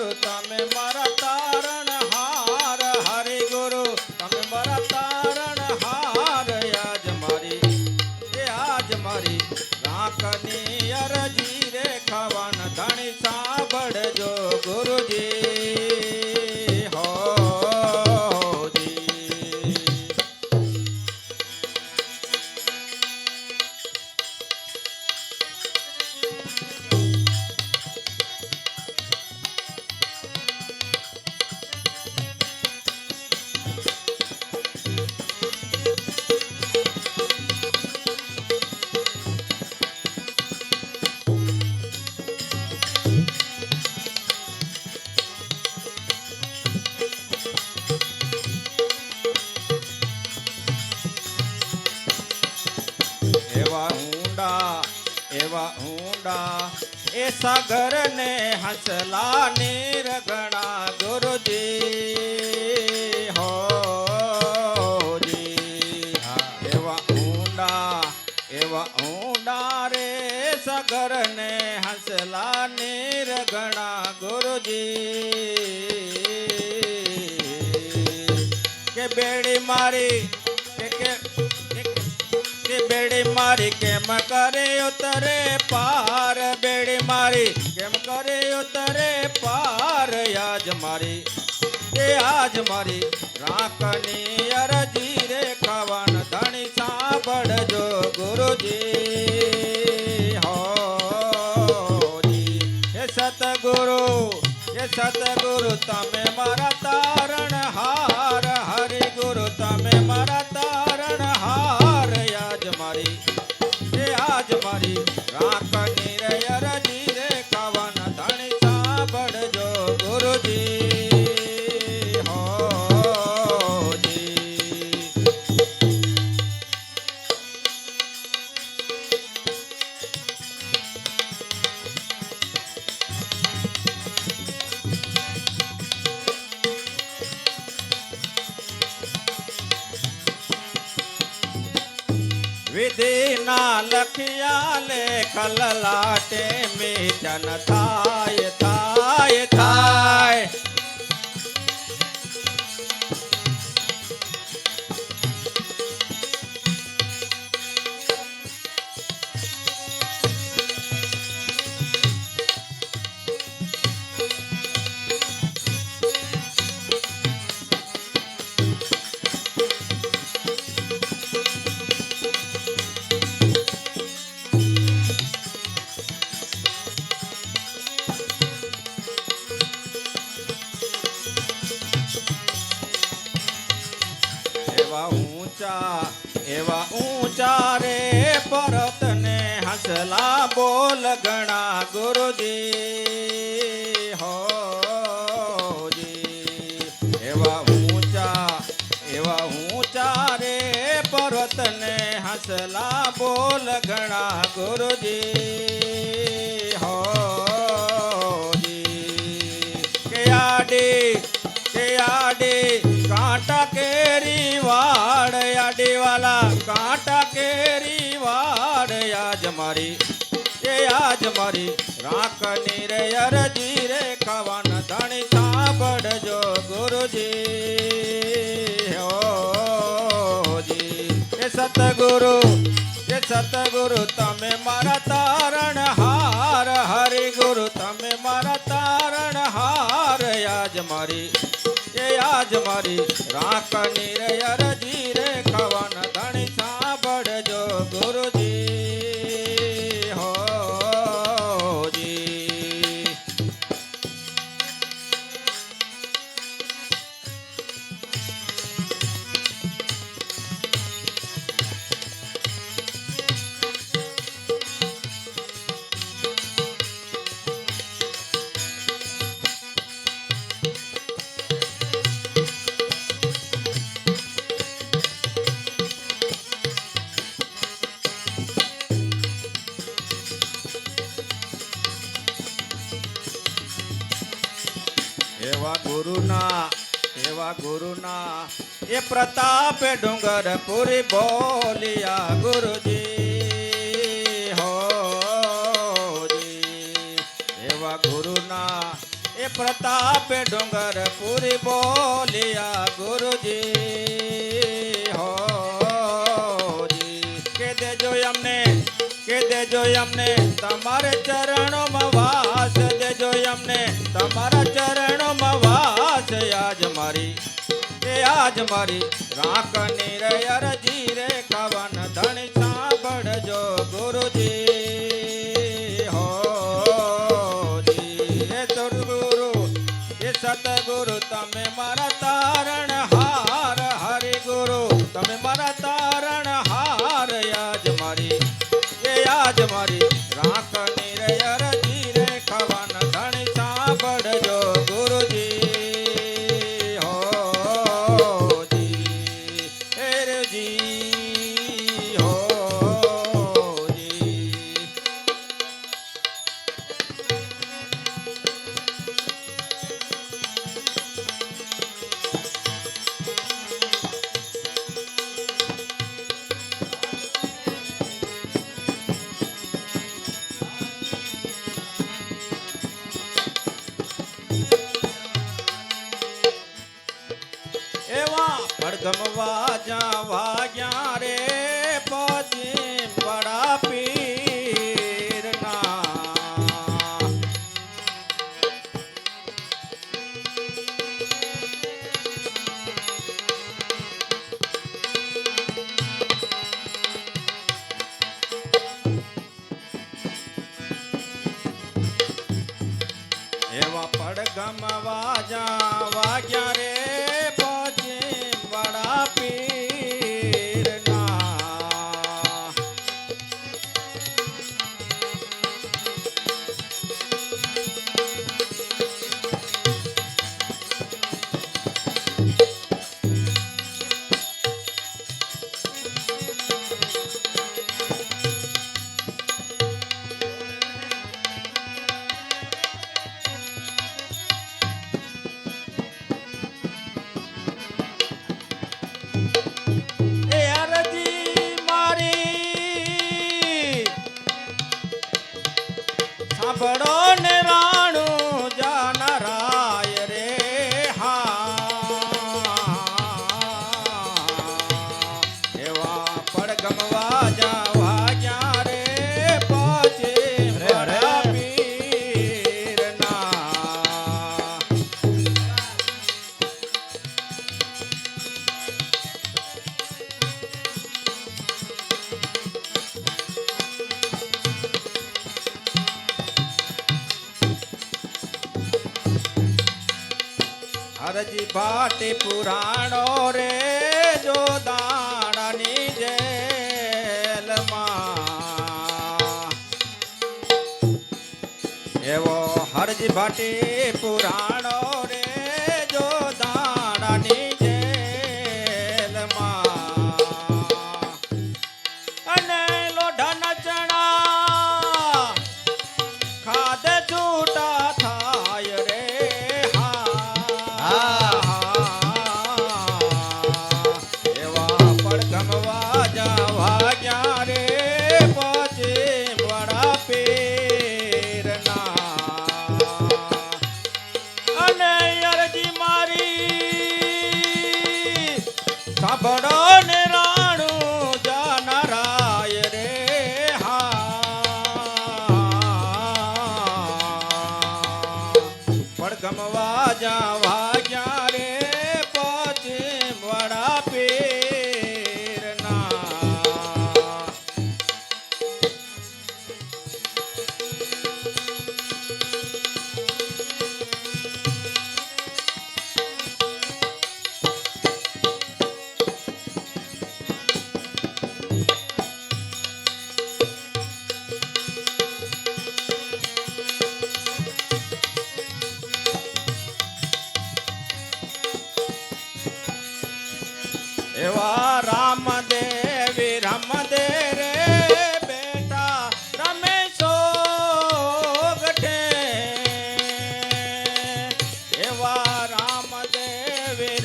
ગુરુ ને હસલા નિરગણા ગુરુજી હો. એવા ઊંડા એવા ઊંડા રે સગર ને હસલા નિરગણા ગુરુજી કે બેડી મારી બેડી મારી, કેમ કરે ઉતરે પાર? બેડી મારી, કેમ કરે ઉતરે પાર? આજ મારી, એ આજ મારી. રાખની અરજી રે ખાવન ધણી સાંભળજો ગુરુજી. હો હે સતગુરુ એ સતગુરુ, તમે મારા તારણ હાર. હરિ ગુરુ તમે મારા આજ મારી વિધિના લખિયા લેખ લલાટે મેચન થાય થાય થાય. હસલા બોલ ગણા ગુરુજી. હો કાંટા કેરી વાડ આડી વાલા, કાંટા કેરી વાડ આજ મારી. એ આજ મારી, રાખની રે અરજી રે ખાવન ધણી સાંભળજો ગુરુજી. સતગુરુ, એ સતગુરુ, તમે મારા તારણ હાર હરિ ગુરુ તમે મારા તારણ હાર આજ મારી, એ આજ મારી રાખની રે અરજી રે ખવન ધણી સાંભળજો ગુરુજી. એવા ગુરુના એવા ગુરુના. એ પ્રતાપે ડુંગરપુરી બોલિયા, ગુરુજી, હો એવા ગુરુના, એ પ્રતાપે ડુંગરપુરી બોલિયા, ગુરુજી, હો કે દેજો અમને કે દેજો અમને તમારા ચરણોમાં વાસ, દેજો અમને તમારા ચરણોમાં વાસ આજ મારી, એ આજ મારી. રાખની રે અરજી રે કવન ધણી સાંભળજો ગુરુજી સતગુરુ તમે મારા તારણ આજ મારી રાખ બાજા વાગ્યા રે ભાટી પુરાણો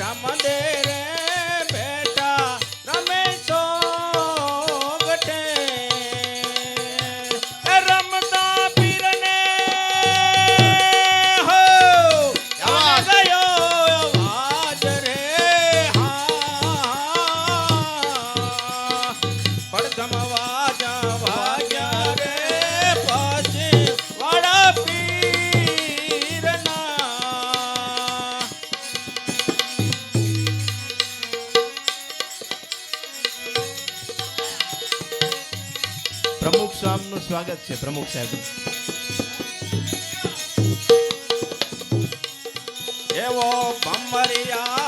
আমাদের પ્રમુખ સ્વામનું સ્વાગત છે પ્રમુખ સાહેબ. એવો ભમરિયા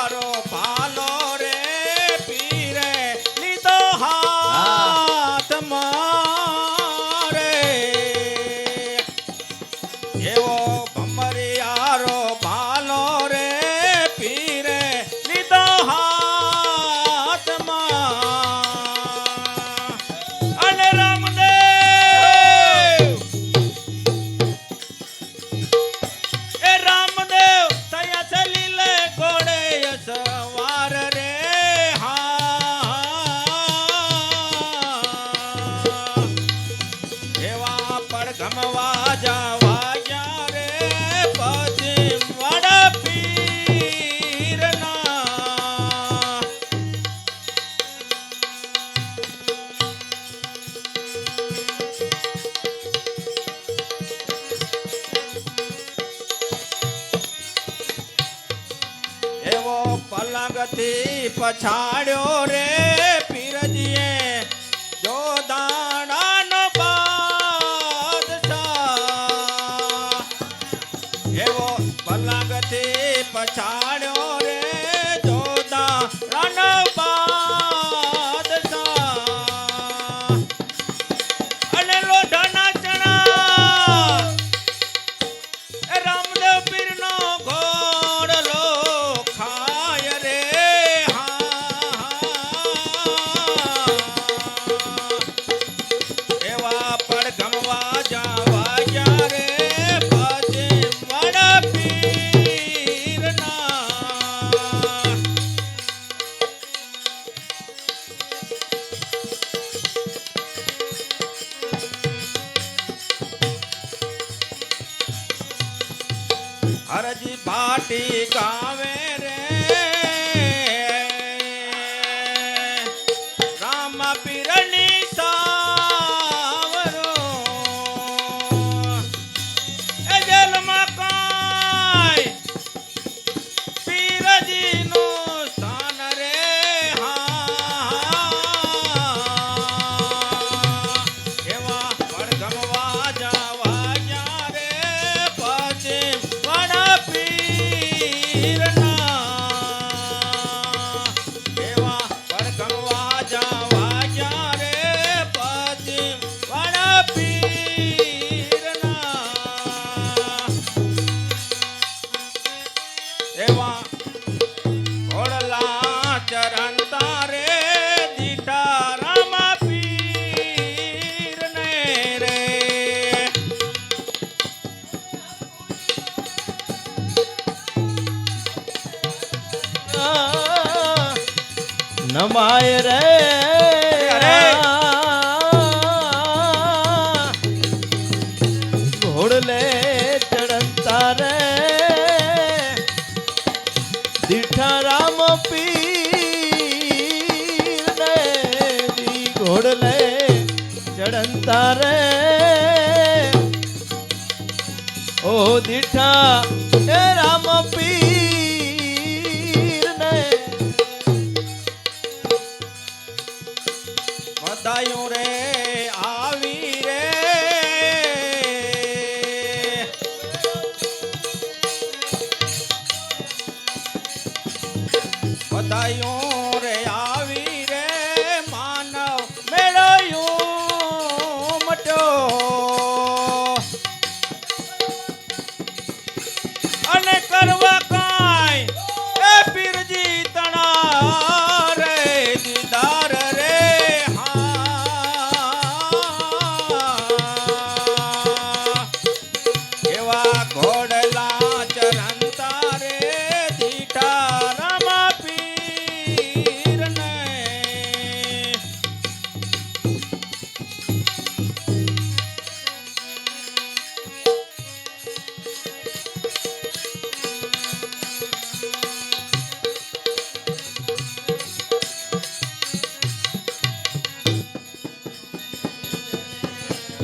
પલંગથી પછાડ્યો રે પીરજીએ. જો એવા ઘોડલા ચરણ તારે દીઠા રામ પીર ને રે. નમાય રે ઘોડ લે ચડંતા રે ઓ દીઠા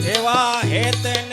એવા હેતને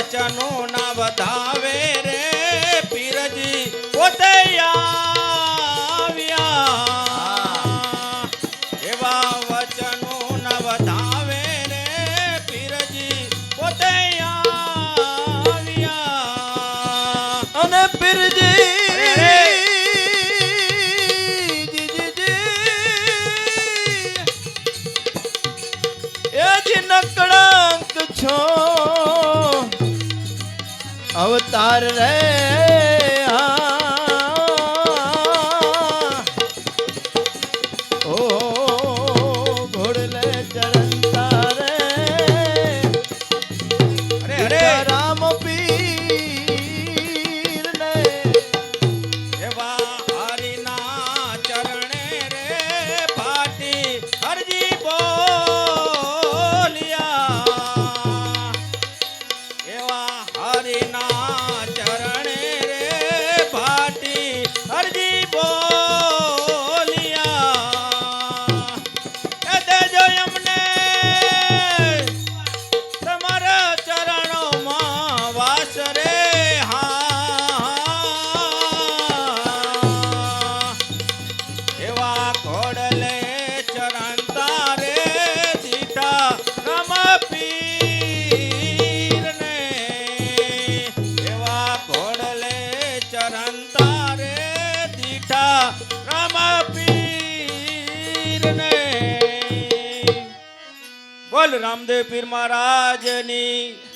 વચનો ના વધાવે રે પીરજી પોતે યા हर रे એવા ખોડલે ચરણતા રે દીટા નમ પીરને. એવા ખોડલે ચરણતા રે દીટા નમ પીરને. બોલ રામદેવ પીર મહારાજની.